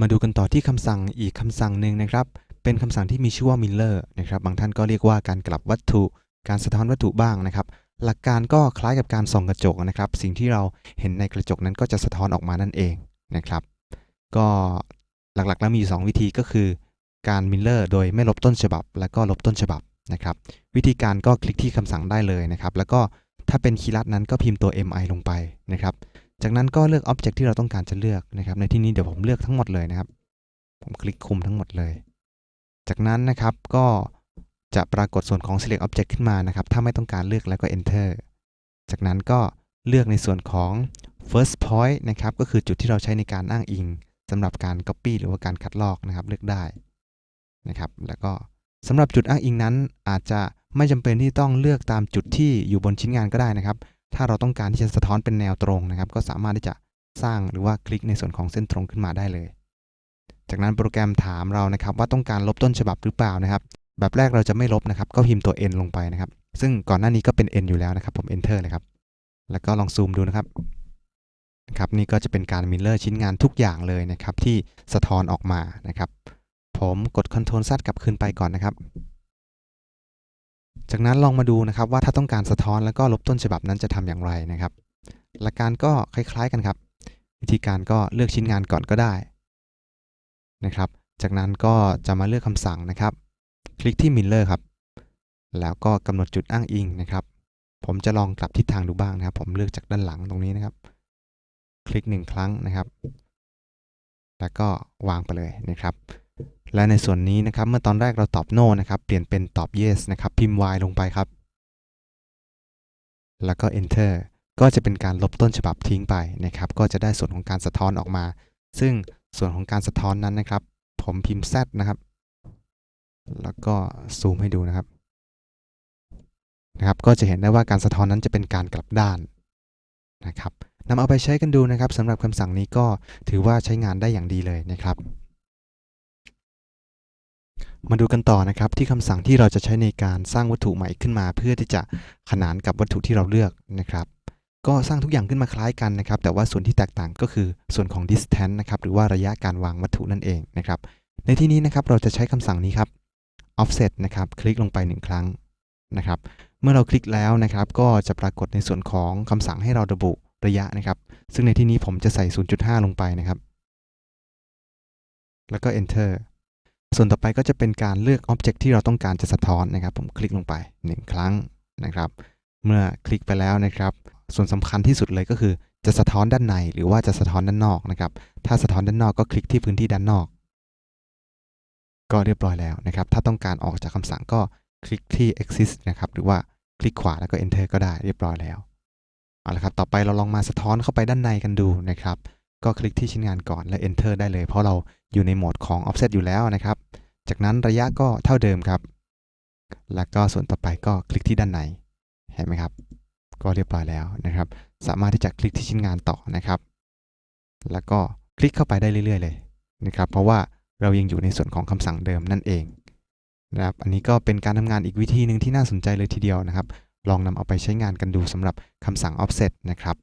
มาดูกันต่อที่คำสั่งอีกคำสั่งหนึ่งนะครับ เป็นคำสั่งที่มีชื่อว่า Miller นะครับ บางท่านก็เรียกว่าการกลับวัตถุ การสะท้อนวัตถุบ้างนะครับ หลักการก็คล้ายกับการส่องกระจกนะครับ สิ่งที่เราเห็นในกระจกนั้นก็จะสะท้อนออกมานั่นเองนะครับ ก็หลักๆแล้วมีอยู่สองวิธีก็คือ การ Miller โดยไม่ลบต้นฉบับ แล้วก็ลบต้นฉบับนะครับ วิธีการก็คลิกที่คำสั่งได้เลยนะครับ แล้วก็ถ้าเป็นคีย์ลัดนั้นก็พิมพ์ตัว mi ลงไปนะครับ จากนั้นก็เลือก Object ที่เราต้องการจะเลือกนะครับ ในที่นี้เดี๋ยวผมเลือกทั้งหมดเลยนะครับ ผมคลิกคุมทั้งหมดเลย จากนั้นนะครับก็จะปรากฏส่วนของ select object ขึ้นมานะครับ ถ้าไม่ต้องการเลือกแล้วก็ enter จากนั้นก็เลือกในส่วนของ first point นะครับ ก็คือจุดที่เราใช้ในการอ้างอิงสำหรับการ copy หรือว่าการคัดลอกนะครับ เลือกได้นะครับ แล้วก็สำหรับจุดอ้างอิงนั้นอาจจะไม่จำเป็นที่ต้องเลือกตามจุดที่อยู่บนชิ้นงานก็ได้นะครับ ถ้าเราต้องการที่จะสะท้อนเป็นแนวตรงนะครับ ก็สามารถที่จะสร้างหรือว่าคลิกในส่วนของเส้นตรงขึ้นมาได้เลย จากนั้นโปรแกรมถามเรานะครับ ว่าต้องการลบต้นฉบับหรือเปล่านะครับ แบบแรกเราจะไม่ลบนะครับ ก็พิมพ์ตัว n ลงไปนะครับ ซึ่งก่อนหน้านี้ก็เป็น n อยู่แล้วนะครับ ผม enter เลยครับ แล้วก็ลองซูมดูนะครับนะครับนี่ก็จะเป็นการ mirror ชิ้นงานทุกอย่างเลยนะครับที่สะท้อนออกมานะครับ ผมกด Ctrl Z กลับคืนไปก่อนนะครับ จากนั้นลองมาดูนะครับว่าถ้าต้องการสะท้อนแล้วก็ลบต้นฉบับนั้นจะทำอย่างไรนะครับ หลักการก็คล้ายๆกันครับ วิธีการก็เลือกชิ้นงานก่อนก็ได้นะครับ จากนั้นก็จะมาเลือกคำสั่งนะครับ คลิกที่ Miller ครับ แล้วก็กำหนดจุดอ้างอิงนะครับ ผมจะลองกลับทิศทางดูบ้างนะครับ ผมเลือกจากด้านหลังตรงนี้นะครับ คลิกหนึ่งครั้งนะครับ แล้วก็วางไปเลยนะครับ และในส่วนนี้นะครับเมื่อตอนแรกเราตอบ no นะครับเปลี่ยนเป็นตอบ yes นะครับพิมพ์ y ลงไปครับ แล้วก็ enter ก็จะเป็นการลบต้นฉบับทิ้งไปนะครับก็จะได้ส่วนของการสะท้อนออกมา ซึ่งส่วนของการสะท้อนนั้นนะครับ ผมพิมพ์ z นะครับ แล้วก็ซูมให้ดูนะครับนะครับก็จะเห็นได้ว่าการสะท้อนนั้นจะเป็นการกลับด้านนะครับนำเอาไปใช้กันดูนะครับสำหรับคำสั่งนี้ก็ถือว่าใช้งานได้อย่างดีเลยนะครับ มาดูกันต่อนะครับที่คำสั่งที่เราจะใช้ในการสร้างวัตถุใหม่ขึ้นมา เพื่อที่จะขนานกับวัตถุที่เราเลือกนะครับ ก็สร้างทุกอย่างขึ้นมาคล้ายกันนะครับ แต่ว่าส่วนที่แตกต่างก็คือส่วนของ distance นะครับหรือว่าระยะการวางวัตถุนั่นเองนะครับ ในที่นี้นะครับเราจะใช้คำสั่งนี้ครับ offset นะครับคลิกลงไป 1 ครั้งนะครับ เมื่อเราคลิกแล้วนะครับ ก็จะปรากฏในส่วนของคำสั่งให้เราระบุระยะนะครับ ซึ่งในที่นี้ผมจะใส่ 0.5 ลงไปนะครับ แล้วก็ enter ส่วนต่อไปก็จะเป็นการเลือก Object ที่เราต้องการจะสะท้อนนะครับ ผมคลิกลงไป 1 ครั้งนะครับ เมื่อคลิกไปแล้วนะครับ ส่วนสำคัญที่สุดเลยก็คือ จะสะท้อนด้านในหรือว่าจะสะท้อนด้านนอกนะครับ ถ้าสะท้อนด้านนอกก็คลิกที่พื้นที่ด้านนอก ก็เรียบร้อยแล้วนะครับ ถ้าต้องการออกจากคำสั่งก็คลิกที่ exit นะครับ หรือว่าคลิกขวาแล้วก็ enter ก็ได้เรียบร้อยแล้ว เอาละครับ ต่อไปเราลองมาสะท้อนเข้าไปด้านในกันดูนะครับ ก็คลิกที่ชิ้นงานก่อนและ enter ได้เลย เพราะเราอยู่ในโหมดของ offset อยู่แล้วนะครับ จากนั้นระยะก็เท่าเดิมครับ แล้วก็ส่วนต่อไปก็คลิกที่ด้านในเห็นไหมครับ ก็เรียบร้อยแล้วนะครับ สามารถที่จะคลิกที่ชิ้นงานต่อนะครับ แล้วก็คลิกเข้าไปได้เรื่อย ๆ เลยนะครับ เพราะว่าเรายังอยู่ในส่วนของคำสั่งเดิมนั่นเองนะครับ อันนี้ก็เป็นการทำงานอีกวิธีหนึ่งที่น่าสนใจเลยทีเดียวนะครับ ลองนำเอาไปใช้งานกันดูสำหรับคำสั่ง offset นะครับ